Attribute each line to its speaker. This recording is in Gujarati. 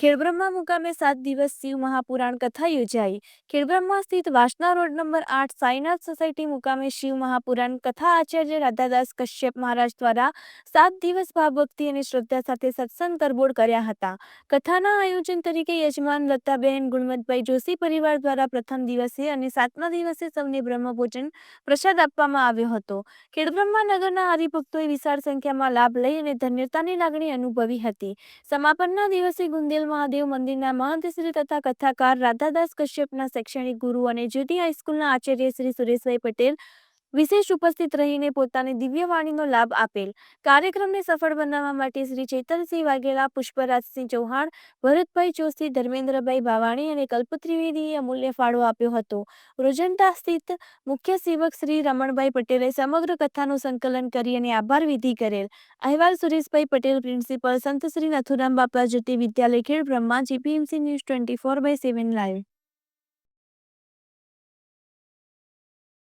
Speaker 1: Khedbrahma મુકામે સાત દિવસ શિવ મહાપુરાણ કથા યોજાઈ. ખેડબ્રહ્મા સ્થિત વાસના રોડ નંબર આઠ સાઈનાથ સોસાયટી મુકામે શિવ મહાપુરાણ કથા આચાર્ય રાધાદાસ કશ્યપ મહારાજ દ્વારા સાત દિવસ ભાવભક્તિ અને શ્રદ્ધા સાથે સત્સંગ તરબોળ કર્યા હતા. કથાના આયોજન તરીકે યજમાન લતાબેન, ગુણવંતભાઈ જોશી પરિવાર દ્વારા પ્રથમ દિવસે અને સાતમા દિવસે સૌને બ્રહ્મભોજન પ્રસાદ આપવામાં આવ્યો હતો. ખેડબ્રહ્મા નગરના હરિભક્તોએ વિશાળ સંખ્યામાં લાભ લઈ અને ધન્યતાની લાગણી અનુભવી હતી. સમાપનના દિવસે ગુંદેલ મહાદેવ મંદિરના મહંત શ્રી તથા કથાકાર રાધાદાસ કશ્યપના શૈક્ષણિક ગુરુ અને જ્યોતિ હાઈસ્કૂલના આચાર્ય શ્રી સુરેશભાઈ પટેલ વિશેષ ઉપસ્થિત રહીને પોતાની દિવ્ય વાણીનો લાભ આપેલ. કાર્યક્રમને સફળ બનાવવા માટે શ્રી ચેતનસિંહ વાઘેલા, પુષ્પરાજસિંહ ચૌહાણ, ભરતભાઈ જોશી ધર્મેન્દ્રભાઈ ભાવાણી અને કલ્પત્રિવેદીએ અમૂલ્ય ફાળો આપ્યો હતો. રોજંટા સ્થિત મુખ્ય સેવક શ્રી રમણભાઈ પટેલે સમગ્ર કથાનું સંકલન કરી અને આભાર વિધિ કરેલ. અહેવાલ સુરેશભાઈ પટેલ, પ્રિન્સિપલ સંત Shri Nathuram Bapa Jyoti Vidyalaya Khed Brahma, GPMC news twenty four by seven live.